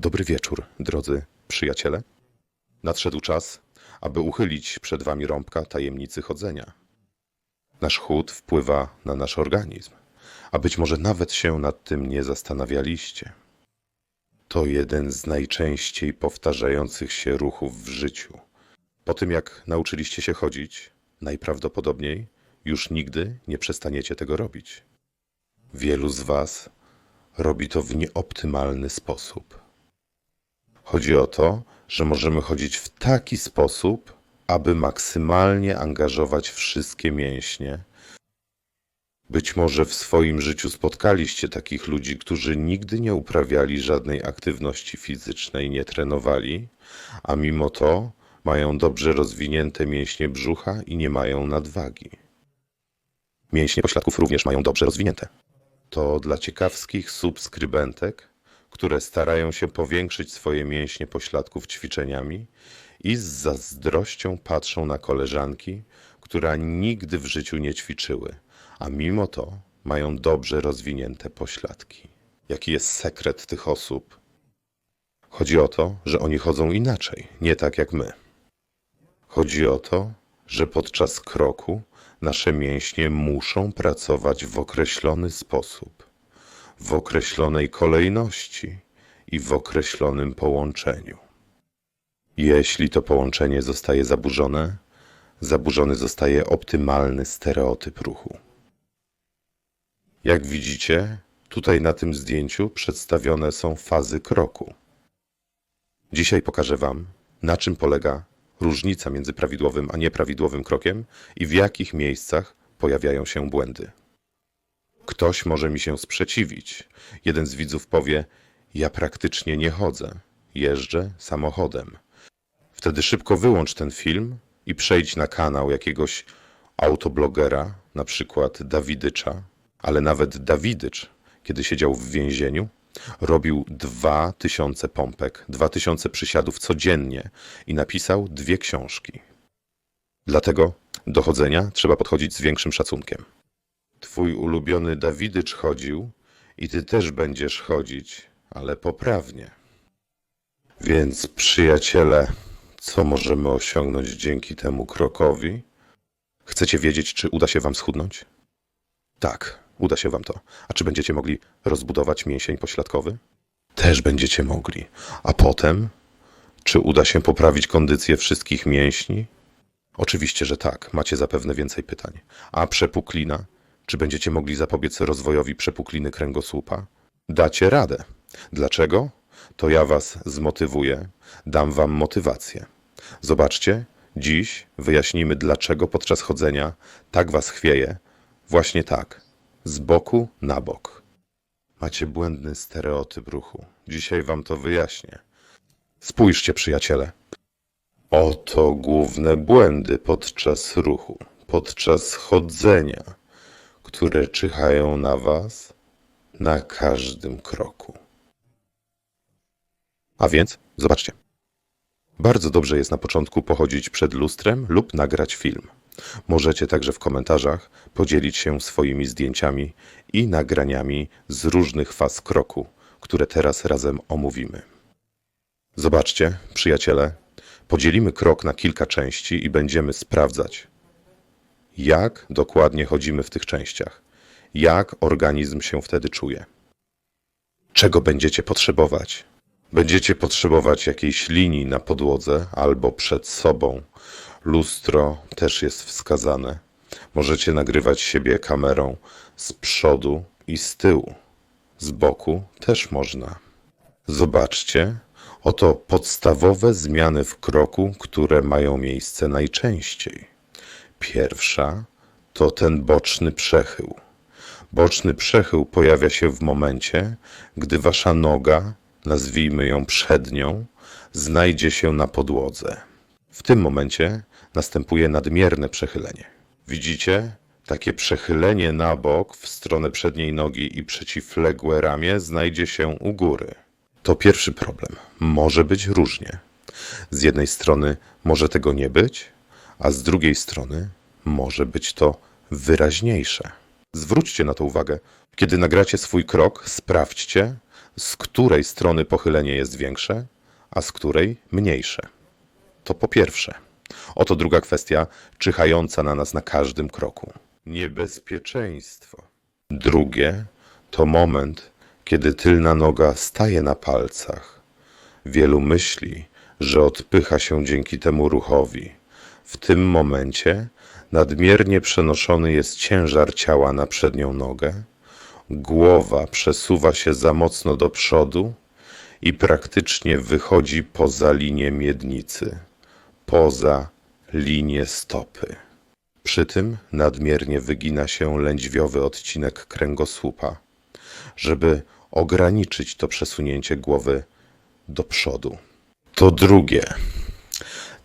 Dobry wieczór, drodzy przyjaciele. Nadszedł czas, aby uchylić przed wami rąbka tajemnicy chodzenia. Nasz chód wpływa na nasz organizm, a być może nawet się nad tym nie zastanawialiście. To jeden z najczęściej powtarzających się ruchów w życiu. Po tym jak nauczyliście się chodzić, najprawdopodobniej już nigdy nie przestaniecie tego robić. Wielu z Was robi to w nieoptymalny sposób. Chodzi o to, że możemy chodzić w taki sposób, aby maksymalnie angażować wszystkie mięśnie. Być może w swoim życiu spotkaliście takich ludzi, którzy nigdy nie uprawiali żadnej aktywności fizycznej, nie trenowali, a mimo to mają dobrze rozwinięte mięśnie brzucha i nie mają nadwagi. Mięśnie pośladków również mają dobrze rozwinięte. To dla ciekawskich subskrybentek, które starają się powiększyć swoje mięśnie pośladków ćwiczeniami i z zazdrością patrzą na koleżanki, które nigdy w życiu nie ćwiczyły, a mimo to mają dobrze rozwinięte pośladki. Jaki jest sekret tych osób? Chodzi o to, że oni chodzą inaczej, nie tak jak my. Chodzi o to, że podczas kroku nasze mięśnie muszą pracować w określony sposób, w określonej kolejności i w określonym połączeniu. Jeśli to połączenie zostaje zaburzone, zaburzony zostaje optymalny stereotyp ruchu. Jak widzicie, tutaj na tym zdjęciu przedstawione są fazy kroku. Dzisiaj pokażę Wam, na czym polega różnica między prawidłowym a nieprawidłowym krokiem i w jakich miejscach pojawiają się błędy. Ktoś może mi się sprzeciwić. Jeden z widzów powie: Ja praktycznie nie chodzę, jeżdżę samochodem. Wtedy szybko wyłącz ten film i przejdź na kanał jakiegoś autoblogera, na przykład Dawidycza, ale nawet Dawidycz, kiedy siedział w więzieniu, robił 2000 pompek, 2000 przysiadów codziennie i napisał dwie książki. Dlatego do chodzenia trzeba podchodzić z większym szacunkiem. Twój ulubiony Dawidycz chodził i ty też będziesz chodzić, ale poprawnie. Więc przyjaciele, co możemy osiągnąć dzięki temu krokowi? Chcecie wiedzieć, czy uda się wam schudnąć? Tak, uda się wam to. A czy będziecie mogli rozbudować mięsień pośladkowy? Też będziecie mogli. A potem? Czy uda się poprawić kondycję wszystkich mięśni? Oczywiście, że tak. Macie zapewne więcej pytań. A przepuklina? Czy będziecie mogli zapobiec rozwojowi przepukliny kręgosłupa? Dacie radę. Dlaczego? To ja was zmotywuję, dam wam motywację. Zobaczcie, dziś wyjaśnimy, dlaczego podczas chodzenia tak was chwieje. Właśnie tak, z boku na bok. Macie błędny stereotyp ruchu. Dzisiaj wam to wyjaśnię. Spójrzcie, przyjaciele. Oto główne błędy podczas ruchu, podczas chodzenia, które czyhają na was na każdym kroku. A więc, zobaczcie. Bardzo dobrze jest na początku pochodzić przed lustrem lub nagrać film. Możecie także w komentarzach podzielić się swoimi zdjęciami i nagraniami z różnych faz kroku, które teraz razem omówimy. Zobaczcie, przyjaciele, podzielimy krok na kilka części i będziemy sprawdzać, jak dokładnie chodzimy w tych częściach, jak organizm się wtedy czuje. Czego będziecie potrzebować? Będziecie potrzebować jakiejś linii na podłodze albo przed sobą. Lustro też jest wskazane. Możecie nagrywać siebie kamerą z przodu i z tyłu. Z boku też można. Zobaczcie, oto podstawowe zmiany w kroku, które mają miejsce najczęściej. Pierwsza to ten boczny przechył. Boczny przechył pojawia się w momencie, gdy wasza noga, nazwijmy ją przednią, znajdzie się na podłodze. W tym momencie następuje nadmierne przechylenie. Widzicie? Takie przechylenie na bok w stronę przedniej nogi i przeciwległe ramię znajdzie się u góry. To pierwszy problem. Może być różnie. Z jednej strony może tego nie być, a z drugiej strony może być to wyraźniejsze. Zwróćcie na to uwagę. Kiedy nagracie swój krok, sprawdźcie, z której strony pochylenie jest większe, a z której mniejsze. To po pierwsze. Oto druga kwestia, czyhająca na nas na każdym kroku. Niebezpieczeństwo. Drugie to moment, kiedy tylna noga staje na palcach. Wielu myśli, że odpycha się dzięki temu ruchowi. W tym momencie nadmiernie przenoszony jest ciężar ciała na przednią nogę, głowa przesuwa się za mocno do przodu i praktycznie wychodzi poza linię miednicy, poza linię stopy. Przy tym nadmiernie wygina się lędźwiowy odcinek kręgosłupa, żeby ograniczyć to przesunięcie głowy do przodu. To drugie.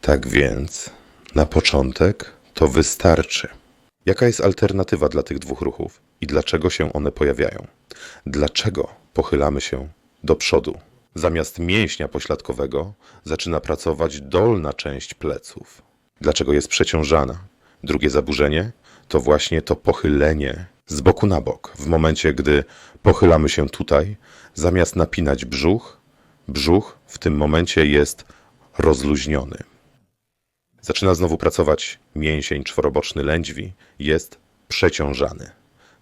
Tak więc, na początek to wystarczy. Jaka jest alternatywa dla tych dwóch ruchów i dlaczego się one pojawiają? Dlaczego pochylamy się do przodu? Zamiast mięśnia pośladkowego zaczyna pracować dolna część pleców. Dlaczego jest przeciążana? Drugie zaburzenie to właśnie to pochylenie z boku na bok. W momencie, gdy pochylamy się tutaj, zamiast napinać brzuch, brzuch w tym momencie jest rozluźniony. Zaczyna znowu pracować mięsień czworoboczny lędźwi, jest przeciążany.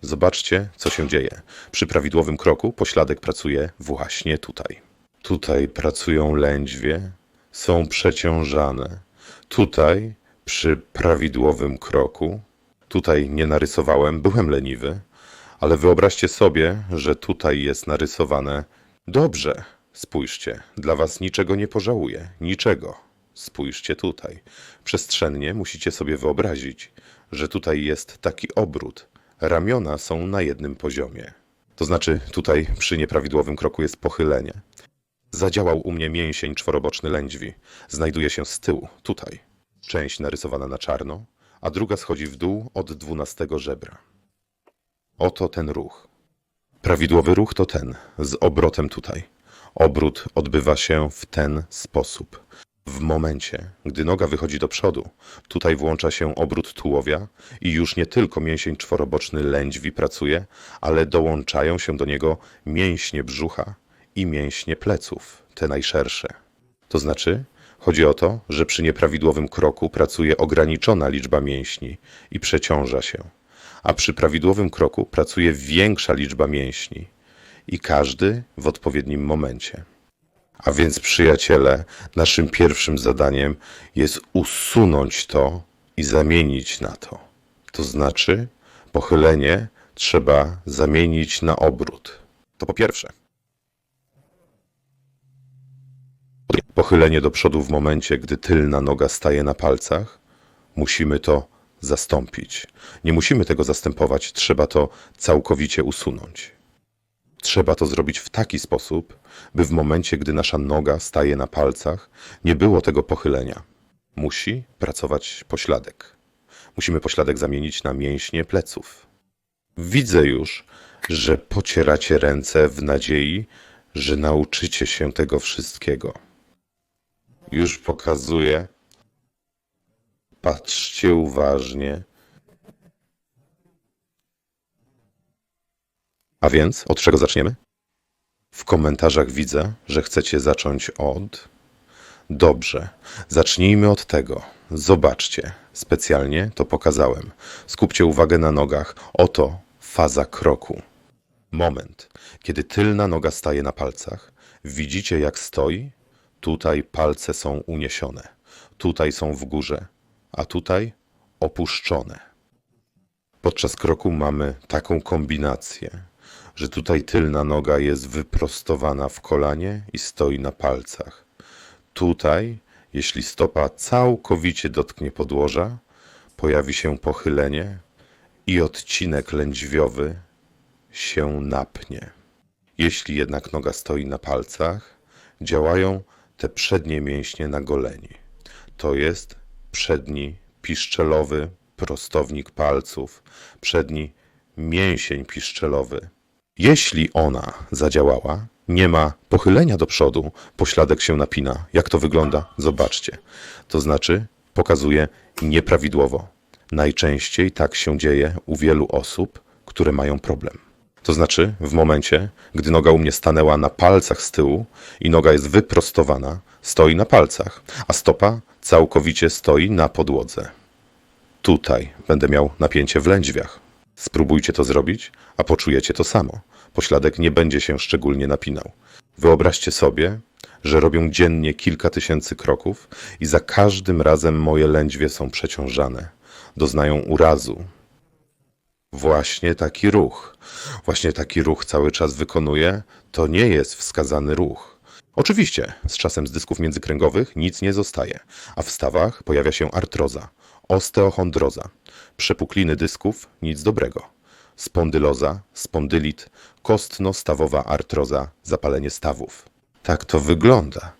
Zobaczcie, co się dzieje. Przy prawidłowym kroku pośladek pracuje właśnie tutaj. Tutaj pracują lędźwie, są przeciążane. Tutaj, przy prawidłowym kroku, tutaj nie narysowałem, byłem leniwy, ale wyobraźcie sobie, że tutaj jest narysowane dobrze. Spójrzcie, dla was niczego nie pożałuję, niczego. Spójrzcie tutaj. Przestrzennie musicie sobie wyobrazić, że tutaj jest taki obrót. Ramiona są na jednym poziomie. To znaczy, tutaj przy nieprawidłowym kroku jest pochylenie. Zadziałał u mnie mięsień czworoboczny lędźwi. Znajduje się z tyłu, tutaj. Część narysowana na czarno, a druga schodzi w dół od dwunastego żebra. Oto ten ruch. Prawidłowy ruch to ten, z obrotem tutaj. Obrót odbywa się w ten sposób. W momencie, gdy noga wychodzi do przodu, tutaj włącza się obrót tułowia i już nie tylko mięsień czworoboczny lędźwi pracuje, ale dołączają się do niego mięśnie brzucha i mięśnie pleców, te najszersze. To znaczy, chodzi o to, że przy nieprawidłowym kroku pracuje ograniczona liczba mięśni i przeciąża się, a przy prawidłowym kroku pracuje większa liczba mięśni i każdy w odpowiednim momencie. A więc, przyjaciele, naszym pierwszym zadaniem jest usunąć to i zamienić na to. To znaczy, pochylenie trzeba zamienić na obrót. To po pierwsze. Pochylenie do przodu w momencie, gdy tylna noga staje na palcach, musimy to zastąpić. Nie musimy tego zastępować, trzeba to całkowicie usunąć. Trzeba to zrobić w taki sposób, by w momencie, gdy nasza noga staje na palcach, nie było tego pochylenia. Musi pracować pośladek. Musimy pośladek zamienić na mięśnie pleców. Widzę już, że pocieracie ręce w nadziei, że nauczycie się tego wszystkiego. Już pokazuję. Patrzcie uważnie. A więc od czego zaczniemy? W komentarzach widzę, że chcecie zacząć od. Dobrze, zacznijmy od tego. Zobaczcie, specjalnie to pokazałem. Skupcie uwagę na nogach. Oto faza kroku. Moment, kiedy tylna noga staje na palcach. Widzicie, jak stoi? Tutaj palce są uniesione, tutaj są w górze, a tutaj opuszczone. Podczas kroku mamy taką kombinację, że tutaj tylna noga jest wyprostowana w kolanie i stoi na palcach. Tutaj, jeśli stopa całkowicie dotknie podłoża, pojawi się pochylenie i odcinek lędźwiowy się napnie. Jeśli jednak noga stoi na palcach, działają te przednie mięśnie na goleni. To jest przedni piszczelowy prostownik palców, przedni mięsień piszczelowy. Jeśli ona zadziałała, nie ma pochylenia do przodu, pośladek się napina. Jak to wygląda? Zobaczcie. To znaczy, pokazuje nieprawidłowo. Najczęściej tak się dzieje u wielu osób, które mają problem. To znaczy, w momencie, gdy noga u mnie stanęła na palcach z tyłu i noga jest wyprostowana, stoi na palcach, a stopa całkowicie stoi na podłodze. Tutaj będę miał napięcie w lędźwiach. Spróbujcie to zrobić, a poczujecie to samo. Pośladek nie będzie się szczególnie napinał. Wyobraźcie sobie, że robią dziennie kilka tysięcy kroków i za każdym razem moje lędźwie są przeciążane. Doznają urazu. Właśnie taki ruch. Właśnie taki ruch cały czas wykonuję. To nie jest wskazany ruch. Oczywiście, z czasem z dysków międzykręgowych nic nie zostaje, a w stawach pojawia się artroza, osteochondroza, przepukliny dysków, nic dobrego, spondyloza, spondylit, kostno-stawowa artroza, zapalenie stawów. Tak to wygląda.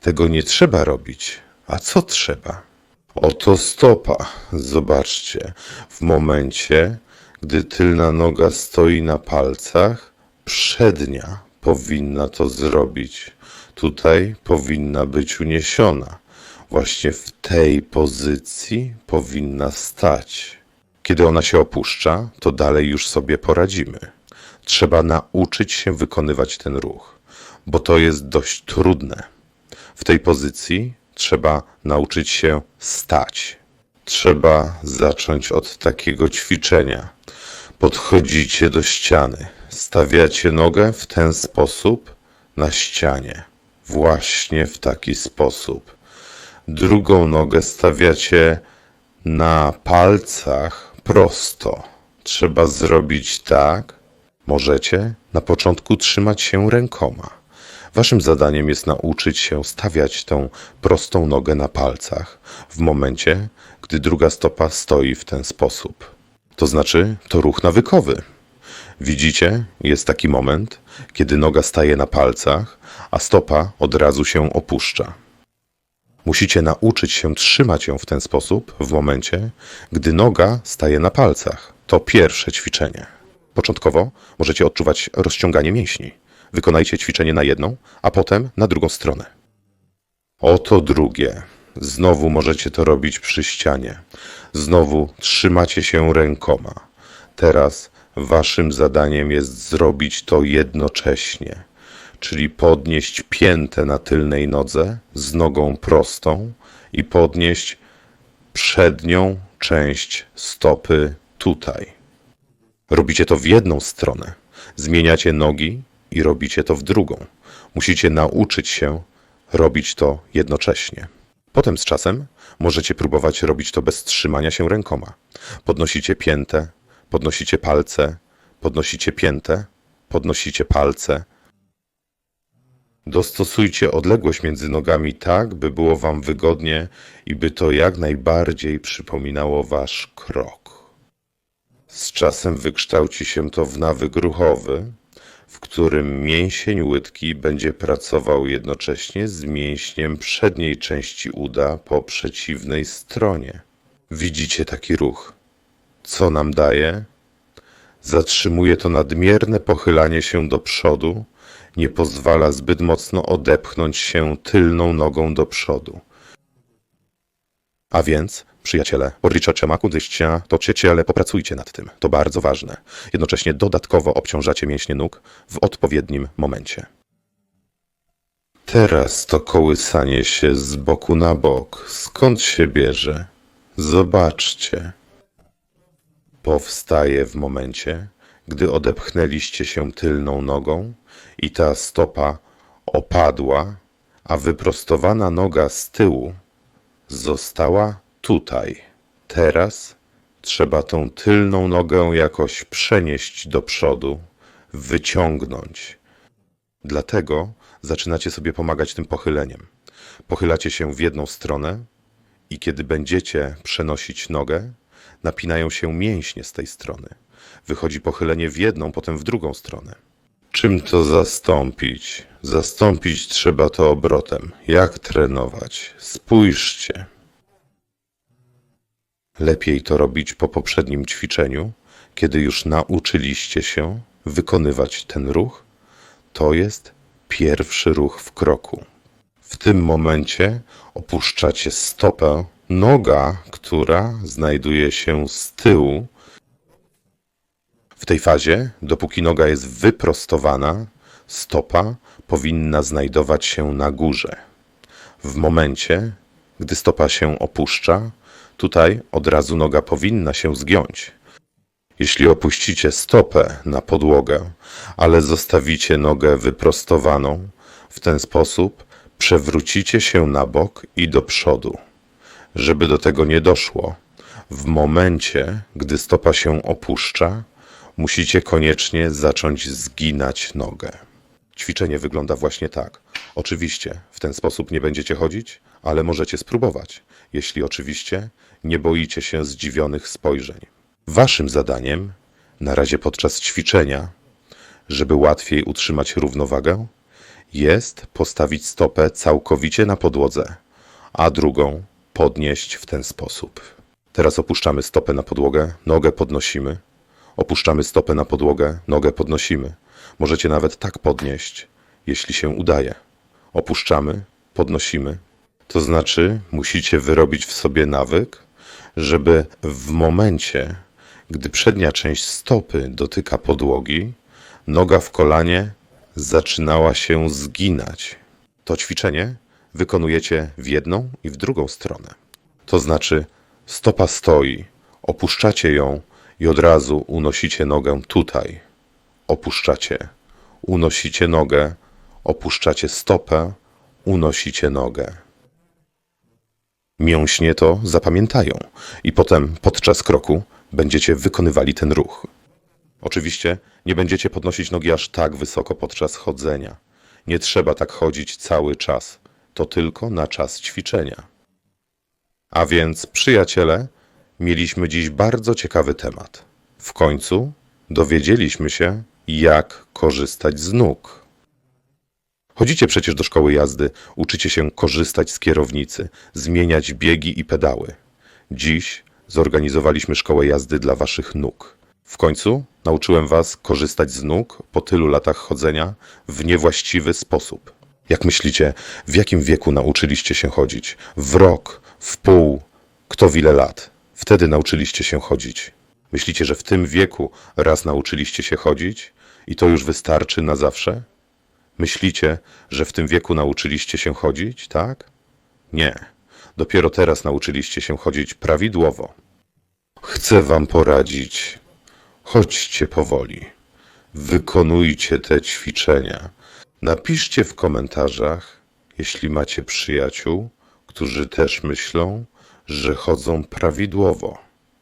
Tego nie trzeba robić. A co trzeba? Oto stopa. Zobaczcie. W momencie, gdy tylna noga stoi na palcach, przednia powinna to zrobić. Tutaj powinna być uniesiona. Właśnie w tej pozycji powinna stać. Kiedy ona się opuszcza, to dalej już sobie poradzimy. Trzeba nauczyć się wykonywać ten ruch, bo to jest dość trudne. W tej pozycji trzeba nauczyć się stać. Trzeba zacząć od takiego ćwiczenia. Podchodzicie do ściany, stawiacie nogę w ten sposób na ścianie. Właśnie w taki sposób. Drugą nogę stawiacie na palcach prosto. Trzeba zrobić tak. Możecie na początku trzymać się rękoma. Waszym zadaniem jest nauczyć się stawiać tą prostą nogę na palcach w momencie, gdy druga stopa stoi w ten sposób. To znaczy, to ruch nawykowy. Widzicie, jest taki moment, kiedy noga staje na palcach, a stopa od razu się opuszcza. Musicie nauczyć się trzymać ją w ten sposób w momencie, gdy noga staje na palcach. To pierwsze ćwiczenie. Początkowo możecie odczuwać rozciąganie mięśni. Wykonajcie ćwiczenie na jedną, a potem na drugą stronę. Oto drugie. Znowu możecie to robić przy ścianie. Znowu trzymacie się rękoma. Teraz waszym zadaniem jest zrobić to jednocześnie, czyli podnieść piętę na tylnej nodze z nogą prostą i podnieść przednią część stopy tutaj. Robicie to w jedną stronę. Zmieniacie nogi i robicie to w drugą. Musicie nauczyć się robić to jednocześnie. Potem z czasem możecie próbować robić to bez trzymania się rękoma. Podnosicie piętę, podnosicie palce, podnosicie piętę, podnosicie palce. Dostosujcie odległość między nogami tak, by było Wam wygodnie i by to jak najbardziej przypominało Wasz krok. Z czasem wykształci się to w nawyk ruchowy, w którym mięsień łydki będzie pracował jednocześnie z mięśniem przedniej części uda po przeciwnej stronie. Widzicie taki ruch. Co nam daje? Zatrzymuje to nadmierne pochylanie się do przodu, nie pozwala zbyt mocno odepchnąć się tylną nogą do przodu. A więc, przyjaciele, odliczacze maku dyścia, to ale popracujcie nad tym. To bardzo ważne. Jednocześnie dodatkowo obciążacie mięśnie nóg w odpowiednim momencie. Teraz to kołysanie się z boku na bok. Skąd się bierze? Zobaczcie. Powstaje w momencie, gdy odepchnęliście się tylną nogą i ta stopa opadła, a wyprostowana noga z tyłu została tutaj. Teraz trzeba tą tylną nogę jakoś przenieść do przodu, wyciągnąć. Dlatego zaczynacie sobie pomagać tym pochyleniem. Pochylacie się w jedną stronę i kiedy będziecie przenosić nogę, napinają się mięśnie z tej strony. Wychodzi pochylenie w jedną, potem w drugą stronę. Czym to zastąpić? Zastąpić trzeba to obrotem. Jak trenować? Spójrzcie. Lepiej to robić po poprzednim ćwiczeniu, kiedy już nauczyliście się wykonywać ten ruch. To jest pierwszy ruch w kroku. W tym momencie opuszczacie stopę, noga, która znajduje się z tyłu, W tej fazie, dopóki noga jest wyprostowana, stopa powinna znajdować się na górze. W momencie, gdy stopa się opuszcza, tutaj od razu noga powinna się zgiąć. Jeśli opuścicie stopę na podłogę, ale zostawicie nogę wyprostowaną, w ten sposób przewrócicie się na bok i do przodu. Żeby do tego nie doszło, w momencie, gdy stopa się opuszcza, musicie koniecznie zacząć zginać nogę. Ćwiczenie wygląda właśnie tak. Oczywiście w ten sposób nie będziecie chodzić, ale możecie spróbować, jeśli oczywiście nie boicie się zdziwionych spojrzeń. Waszym zadaniem, na razie podczas ćwiczenia, żeby łatwiej utrzymać równowagę, jest postawić stopę całkowicie na podłodze, a drugą podnieść w ten sposób. Teraz opuszczamy stopę na podłogę, nogę podnosimy. Opuszczamy stopę na podłogę, nogę podnosimy. Możecie nawet tak podnieść, jeśli się udaje. Opuszczamy, podnosimy. To znaczy, musicie wyrobić w sobie nawyk, żeby w momencie, gdy przednia część stopy dotyka podłogi, noga w kolanie zaczynała się zginać. To ćwiczenie wykonujecie w jedną i w drugą stronę. To znaczy, stopa stoi, opuszczacie ją i od razu unosicie nogę tutaj. Opuszczacie, unosicie nogę, opuszczacie stopę, unosicie nogę. Mięśnie to zapamiętają i potem podczas kroku będziecie wykonywali ten ruch. Oczywiście nie będziecie podnosić nogi aż tak wysoko podczas chodzenia. Nie trzeba tak chodzić cały czas. To tylko na czas ćwiczenia. A więc, przyjaciele, mieliśmy dziś bardzo ciekawy temat. W końcu dowiedzieliśmy się, jak korzystać z nóg. Chodzicie przecież do szkoły jazdy, uczycie się korzystać z kierownicy, zmieniać biegi i pedały. Dziś zorganizowaliśmy szkołę jazdy dla waszych nóg. W końcu nauczyłem was korzystać z nóg po tylu latach chodzenia w niewłaściwy sposób. Jak myślicie, w jakim wieku nauczyliście się chodzić? W rok, w pół, kto w ile lat? Wtedy nauczyliście się chodzić. Myślicie, że w tym wieku raz nauczyliście się chodzić i to już wystarczy na zawsze? Myślicie, że w tym wieku nauczyliście się chodzić, tak? Nie. Dopiero teraz nauczyliście się chodzić prawidłowo. Chcę wam poradzić. Chodźcie powoli. Wykonujcie te ćwiczenia. Napiszcie w komentarzach, jeśli macie przyjaciół, którzy też myślą, że chodzą prawidłowo.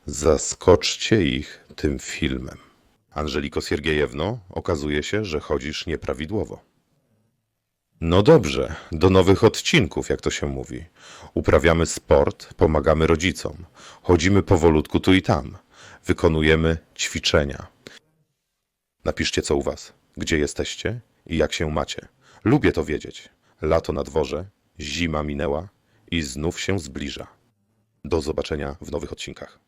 Zaskoczcie ich tym filmem. Anżeliko Siergiejewno, okazuje się, że chodzisz nieprawidłowo. No dobrze, do nowych odcinków, jak to się mówi. Uprawiamy sport, pomagamy rodzicom, chodzimy powolutku tu i tam, wykonujemy ćwiczenia. Napiszcie co u was, gdzie jesteście i jak się macie. Lubię to wiedzieć. Lato na dworze, zima minęła i znów się zbliża. Do zobaczenia w nowych odcinkach.